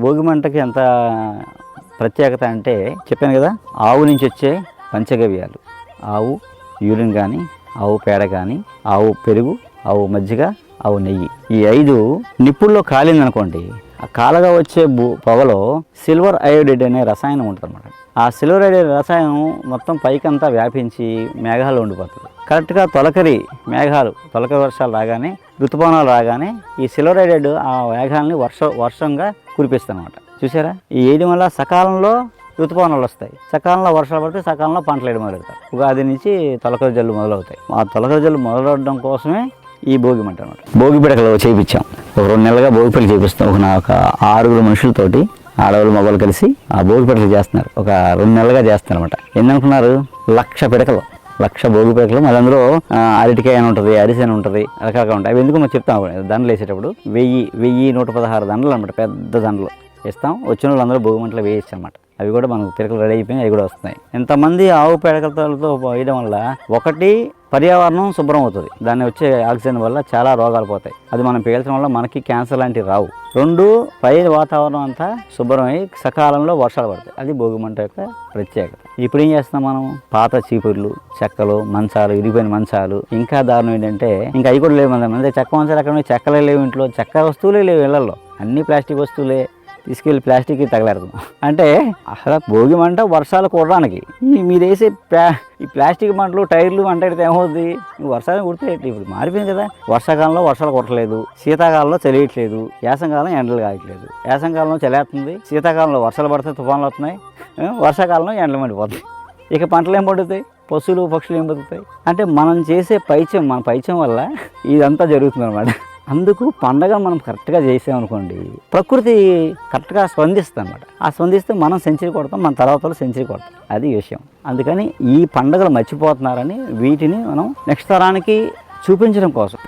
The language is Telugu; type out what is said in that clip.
భోగి మంటకి ఎంత ప్రత్యేకత అంటే చెప్పాను కదా ఆవు నుంచి వచ్చే పంచగవ్యాలు. ఆవు యూరిన్ కానీ ఆవు పేడ కానీ ఆవు పెరుగు ఆవు మజ్జిగ ఆవు నెయ్యి. ఈ ఐదు నిప్పుల్లో కాలిందనుకోండి ఆ కాలగా వచ్చే భూ పొగలో సిల్వర్ అయోడైడ్ అనే రసాయనం ఉంటుంది ఆ సిల్వర్ అయోడైడ్ రసాయనం మొత్తం పైకంతా వ్యాపించి మేఘాలు ఉండిపోతుంది. కరెక్ట్గా తొలకరి మేఘాలు తొలకరి వర్షాలు రాగానే ఋతుపవనాలు రాగానే ఈ సిల్వరైడెడ్ ఆ మేఘాలని వర్ష వర్షంగా కురిపిస్తుంది అనమాట చూసారా? ఈ వేయడం వల్ల సకాలంలో ఋతుపవనాలు వస్తాయి. సకాలంలో వర్షాలు పడితే సకాలంలో పంటలు వేయడం మొదలెడతారు ఉగాది నుంచి తొలకరి జల్లు మొదలవుతాయి. ఆ తొలకరి జల్లు మొదలవడం కోసమే ఈ భోగి మంట అనమాట భోగి పిడకలు చేయించాం ఒక రెండు నెలలుగా భోగి పిడకలు చేపిస్తాం. ఒక నా- ఒక ఆరుగురు మనుషులతోటి ఆడవాళ్ళు మగవాళ్ళు కలిసి ఆ భోగి పిడకలు చేస్తున్నారు. ఒక రెండు నెలలుగా చేస్తున్నారు అనమాట ఏందనుకున్నారు లక్ష పిడకలు. లక్ష భోగి పేకలు. మళ్ళీ అందులో అరటికాయ అని ఉంటుంది అరిసి అని ఉంటుంది రకరకాలు ఉంటాయి. అవి ఎందుకు మనం చెప్తాం దండలు వేసేటప్పుడు వెయ్యి వెయ్యి నూట పదహారు దండలు అనమాట పెద్ద దండలు ఇస్తాం వచ్చిన వాళ్ళు అందరూ భోగి మంటలు వేయచ్చు అనమాట అవి కూడా మనకు పిడకలు రెడీ అయిపోయి అవి కూడా వస్తున్నాయి. ఎంతమంది ఆవు పిడకలతో వేయడం వల్ల ఒకటి పర్యావరణం శుభ్రం అవుతుంది. దాన్ని వచ్చే ఆక్సిజన్ వల్ల చాలా రోగాలు పోతాయి. అది మనం పీల్చడం వల్ల మనకి క్యాన్సర్ లాంటివి రావు. రెండు పై వాతావరణం అంతా శుభ్రమై సకాలంలో వర్షాలు పడతాయి. అది భోగిమంట యొక్క ప్రత్యేకత. ఇప్పుడు ఏం చేస్తున్నాం మనం? పాత చీపుర్లు చెక్కలు మంచాలు ఇరిగిపోయిన మంచాలు. ఇంకా దారుణం ఏంటంటే ఇంకా అవి కూడా లేవు మన చెక్క మంచాలు ఎక్కడ చెక్కలే లేవు ఇంట్లో. చెక్క వస్తువులే లేవు ఇళ్ళలో. అన్ని ప్లాస్టిక్ వస్తువులే. తీసుకెళ్ళి ప్లాస్టిక్ తగలాడుతున్నాం అంటే అసలు భోగి మంట వర్షాలు కూడడానికి ఈ మీరు వేసే ప్లా ఈ ప్లాస్టిక్ మంటలు టైర్లు మంట పెడితే ఏమవుతుంది వర్షాలు కుడితే ఇప్పుడు మారిపోయింది కదా. వర్షాకాలంలో వర్షాలు కొట్టలేదు శీతాకాలంలో చలియట్లేదు. యాసంకాలం ఎండలు కాయట్లేదు. యాసంకాలంలో చలేస్తుంది శీతాకాలంలో వర్షాలు పడితే తుఫాన్లు వస్తున్నాయి. వర్షాకాలంలో ఎండలు మండిపోతాయి. ఇక పంటలు ఏం పండుతాయి? పశువులు పక్షులు ఏం బతుకుతాయి? అంటే మనం చేసే పైత్యం మన పైత్యం వల్ల ఇదంతా జరుగుతుంది అనమాట అందుకు పండగ మనం కరెక్ట్గా చేసామనుకోండి ప్రకృతి కరెక్ట్గా స్పందిస్తుంది అనమాట ఆ స్పందిస్తే మనం సెంచరీ కొడతాం మన తర్వాత సెంచరీ కొడతాం అది విషయం. అందుకని ఈ పండుగలు మర్చిపోతున్నారని వీటిని మనం నెక్స్ట్ తరానికి చూపించడం కోసం.